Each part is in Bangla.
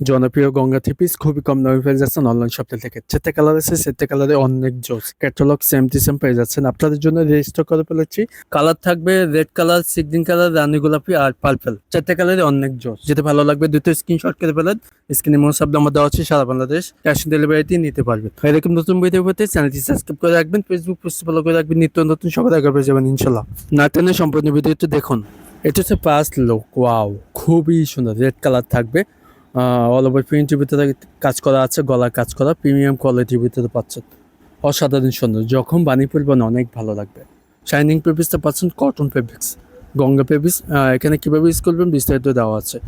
জনপ্রিয় গঙ্গা থ্রি পিস খুবই কম দামে পেয়ে যাচ্ছেন অনলাইন শপের থেকে। চেতে কালার আছে চেতে কালারে অনেক জোস। ক্যাটালগ সেম টু সেম পেয়ে যাচ্ছেন। আপনাদের জন্য রেজিস্টার করে ফেলেছি। কালার থাকবে রেড কালার সিগদিন কালার রানী গোলাপি আর পার্পল চারটে কালারে অনেক জোস। যেতে ভালো লাগবে দুটো স্ক্রিনশট করে ফেলেন। স্ক্রিনে শব্দ আমার দেওয়া আছে, সারা বাংলাদেশ ক্যাশ অন ডেলিভারিতে নিতে পারবেন। এরকম নতুন ভিডিও পেতে চ্যানেলটি সাবস্ক্রাইব করে রাখবেন ফেসবুক পেজটি ফলো করে রাখবেন, নিত্য নতুন সবার আগে পেয়ে যাবেন, ইনশাল্লাহ। না টেনে সম্পূর্ণ ভিডিওটি দেখুন। এটা হচ্ছে ফার্স্ট লুক ওয়াও খুবই সুন্দর। রেড কালার থাকবে। অল ওভার প্রিন্টের ভিতরে কাজ করা আছে, গলার কাজ করা প্রিমিয়াম কোয়ালিটির ভিতরে পাচ্ছেন। অসাধারণ সুন্দর, যখন বানিয়ে পরিবেন অনেক ভালো লাগবে। শাইনিং পেপিসটা পাচ্ছেন কটন পেপিক্স গঙ্গা পেপিস এখানে কীভাবে ইউজ করবেন বিস্তারিত দেওয়া আছে।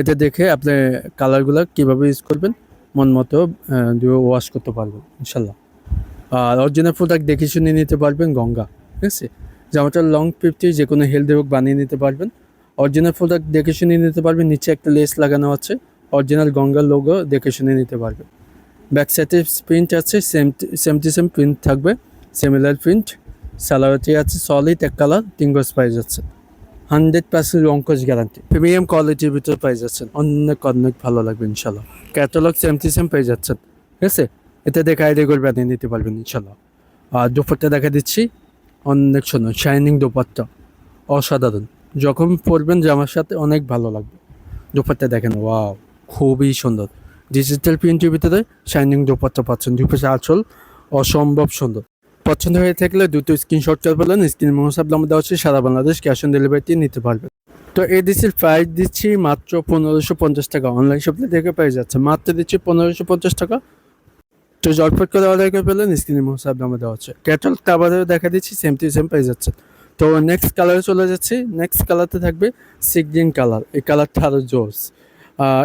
এটা দেখে আপনি কালারগুলো কীভাবে ইউজ করবেন, মন মতো দিয়ে ওয়াশ করতে পারবেন ইনশাল্লাহ আর অরিজিনাল প্রোডাক্ট দেখে শুনে নিতে পারবেন গঙ্গা, ঠিক আছে? জামাটা লং ফিফটি যে কোনো হেলদি হোক বানিয়ে নিতে পারবেন। অরিজিনাল প্রোডাক্ট দেখে শুনে নিতে পারবেন, নিচে একটা লেস লাগানো আছে। অরিজিনাল গঙ্গা লোগো দেখে শুনে নিতে পারবে। ব্যাক সাইডে প্রিন্ট আছে same same to same print থাকবে। সিমিলার প্রিন্ট স্যালারিটি আছে সলিড এক কালার তিন গজ যাচ্ছে হান্ড্রেড পার্সেন্ট রঙ্কজ গ্যারান্টি প্রিমিয়াম কোয়ালিটির ভিতরে পাই যাচ্ছেন অনেক অনেক ভালো লাগবে, ইনশাল্লাহ। ক্যাটালগ সেম টু সেম পেয়ে যাচ্ছেন ঠিক আছে? এতে দেখে আইডিয়া করে বানিয়ে নিতে পারবেন, ইনশাল্লাহ। আর দুপুরটা দেখা দিচ্ছি। অনেক সুন্দর। শাইনিং দুপাট্টা। অসাধারণ। যখন পরবেন জামার সাথে অনেক ভালো লাগবে। দুপাট্টা দেখেন ওয়াও খুবই সুন্দর। ডিজিটাল প্রিন্টের ভিতরে শাইনিং দুপাট্টা পাচ্ছেন দুপাশে আঁচল, অসম্ভব সুন্দর। পছন্দ হয়ে থাকলে দুটো স্ক্রিনশট করে ফেলেন স্ক্রিন মহাসাব নাম্বার দেওয়া হচ্ছে সারা বাংলাদেশ ক্যাশ অন ডেলিভারিতে নিতে পারবেন। তো এই ডিসির প্রাইস দিচ্ছি মাত্র পনেরোশো পঞ্চাশ টাকা। অনলাইন শপে থেকে পেয়ে যাচ্ছে, মাত্র দিচ্ছি পনেরোশো পঞ্চাশ টাকা। তো জটফট করে অর্ডার করে ফেলেন স্ক্রিনে মহাসাব নাম্বার দেওয়া হচ্ছে ক্যাটাল কাভারেও দেখা দিচ্ছি সেম টু সেম পেয়ে যাচ্ছে তো নেক্সট কালারে চলে যাচ্ছি নেক্সট কালারতে থাকবে সিগ্রিন কালার এই কালারটা আরও জোস।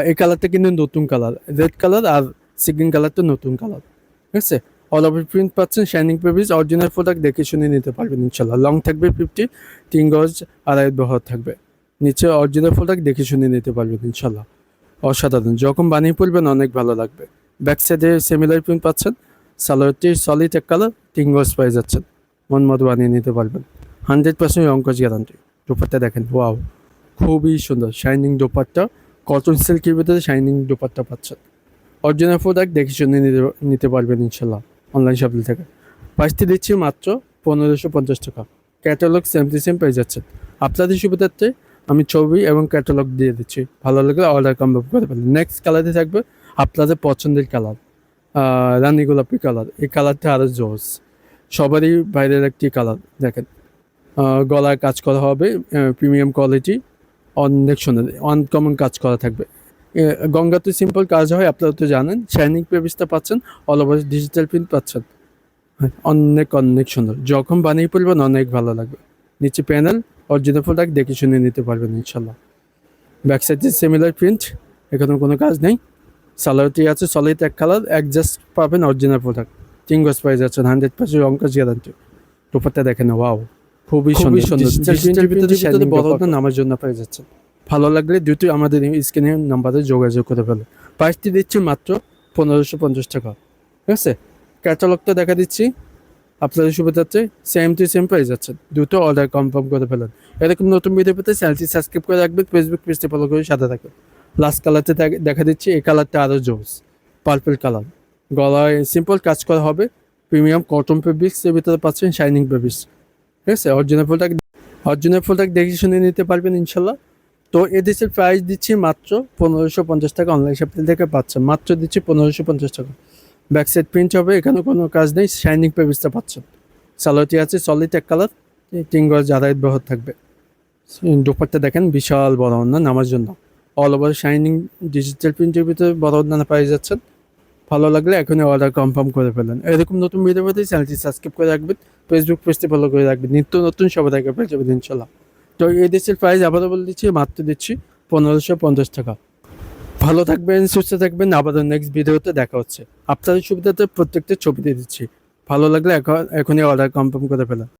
এই কালারটা কিন্তু নতুন কালার রেড কালার আর সিগ্রিন কালারটা নতুন কালার ঠিক আছে? অল ওভার প্রিন্ট পাচ্ছেন শাইনিং পেপিস অরিজিনাল প্রোডাক্ট দেখে শুনে নিতে পারবেন ইনশাল্লাহ লং থাকবে ফিফটি তিন গজ, আড়াই বহর থাকবে। নিচে অরিজিনাল প্রোডাক্ট দেখে শুনে নিতে পারবেন ইনশাল্লাহ অসাধারণ। যখন বানিয়ে পড়বেন অনেক ভালো লাগবে। ব্যাক সাইডে সেমিলার প্রিন্ট পাচ্ছেন সালোয়ারটি সলিড এক কালার তিন গজ পেয়ে যাচ্ছেন। মন মতো বানিয়ে নিতে পারবেন। হান্ড্রেড পার্সেন্ট রঙ্কজ গ্যারান্টি দোপাট্টা দেখেন ওয়াও খুবই সুন্দর। শাইনিং দোপাট্টা। কটন সিল্কের ভিতরে শাইনিং দোপাট্টা পাচ্ছেন। অরিজিনাল প্রোডাক্ট দেখে শুনে নিতে নিতে পারবেন ইনশাল্লাহ অনলাইন শপিং থেকে। প্রাইসটি দিচ্ছি মাত্র পনেরোশো পঞ্চাশ টাকা। ক্যাটালগ সেম টু সেম পেয়ে যাচ্ছে আপনাদের সুবিধার্থে আমি ছবি এবং ক্যাটালগ দিয়ে দিচ্ছি। ভালো লাগলে অর্ডার কনফার্ম করে ফেলেন। নেক্সট কালারে থাকবে আপনাদের পছন্দের কালার রানী গোলাপি কালার এই কালারটা আরও জোস। সবারই বাইরের একটি কালার দেখেন। গলায় কাজ করা হবে প্রিমিয়াম কোয়ালিটি অনেক সুন্দর আনকমন কাজ করা থাকবে। এ, গঙ্গাতে সিম্পল কাজ হয় আপনারা তো জানেন শাইনিং পেপিসটা পাচ্ছেন অল ওভার ডিজিটাল প্রিন্ট পাচ্ছেন। হ্যাঁ, অনেক অনেক সুন্দর। যখন বানিয়ে পড়বেন অনেক ভালো লাগবে। নিচে প্যানেল অরিজিনাল প্রোডাক্ট দেখে শুনে নিতে পারবেন ইনশাল্লাহ। ব্যাক সাইডে সিমিলার প্রিন্ট এখানে কোনো কাজ নেই। সালোয়ারটি আছে সলিড এক কালার অ্যাডজাস্ট পাবেন অরিজিনাল প্রোডাক্ট তিন গজ পেয়ে যাচ্ছেন হান্ড্রেড পার্সেন্ট রঙ্কাজ গ্যারান্টি দুপারটা দেখেন ওয়াও খুবই সুন্দর। ডিজিটাল ভিতরে বড় নামার জন্য পেয়ে যাচ্ছে। ভালো লাগলে দুটি আমাদের স্ক্রিনে নাম্বারে যোগাযোগ করে ফেলে। প্রাইসটি দিচ্ছি মাত্র পনেরোশো পঞ্চাশ টাকা। ঠিক আছে? ক্যাটালগটা দেখা দিচ্ছি। আপনাদের সুবিধার্থে সেম টু সেম পেয়ে যাচ্ছে দুটো অর্ডার কনফার্ম করে ফেলেন। এরকম নতুন ভিডিও পেতে চ্যানেলটি সাবস্ক্রাইব করে রাখবেন। ফেসবুক পেজটি ফলো করে সাথে থাকবেন লাস্ট কালারতে দেখা দিচ্ছি। এই কালারটা আরও জোস। পার্পল কালার গলায় সিম্পল কাজ করা হবে। প্রিমিয়াম কটন ফেব্রিক্স এর ভিতরে পাচ্ছেন শাইনিং ফেব্রিক্স ঠিক আছে, অরিজিনাল প্রোডাক্ট অরিজিনাল প্রোডাক্ট দেখে শুনে নিতে পারবেন ইনশাল্লাহ। তো এদেশের প্রাইস দিচ্ছি মাত্র পনেরোশো পঞ্চাশ টাকা অনলাইন শপিং থেকে পাচ্ছেন। মাত্র দিচ্ছি পনেরোশো পঞ্চাশ টাকা। ব্যাক সাইড প্রিন্ট হবে, এখানে কোনো কাজ নেই শাইনিং পেপিসটা পাচ্ছেন। সালোয়ারটি আছে সলিড এক কালার তিন গজ আড়াই বহর থাকবে। দুপারটা দেখেন, বিশাল বড় অন্য, নামার জন্য। অল ওভার শাইনিং ডিজিটাল প্রিন্টের ভিতরে বড় অন্যান্য পেয়ে যাচ্ছেন। ভালো লাগলে এখনই অর্ডার কনফার্ম করে ফেলেন। এরকম নতুন ভিডিও পেতে চ্যানেলটি সাবস্ক্রাইব করে রাখবেন ফেসবুক পেজটি ফলো করে রাখবেন। নিত্য নতুন সবাই থাকে পেয়ে যাবেন ইনশাল্লাহ তো এই দেশের প্রাইস আবারও বলে দিচ্ছি, মাত্র দিচ্ছি পনেরোশো পঞ্চাশ টাকা। ভালো থাকবেন, সুস্থ থাকবেন, আবারও নেক্সট ভিডিওতে দেখা হচ্ছে। আপনাদের সুবিধাতে প্রত্যেকটা ছবি দিয়ে দিচ্ছি। ভালো লাগলে এখন, এখনই অর্ডার কনফার্ম করে ফেলেন।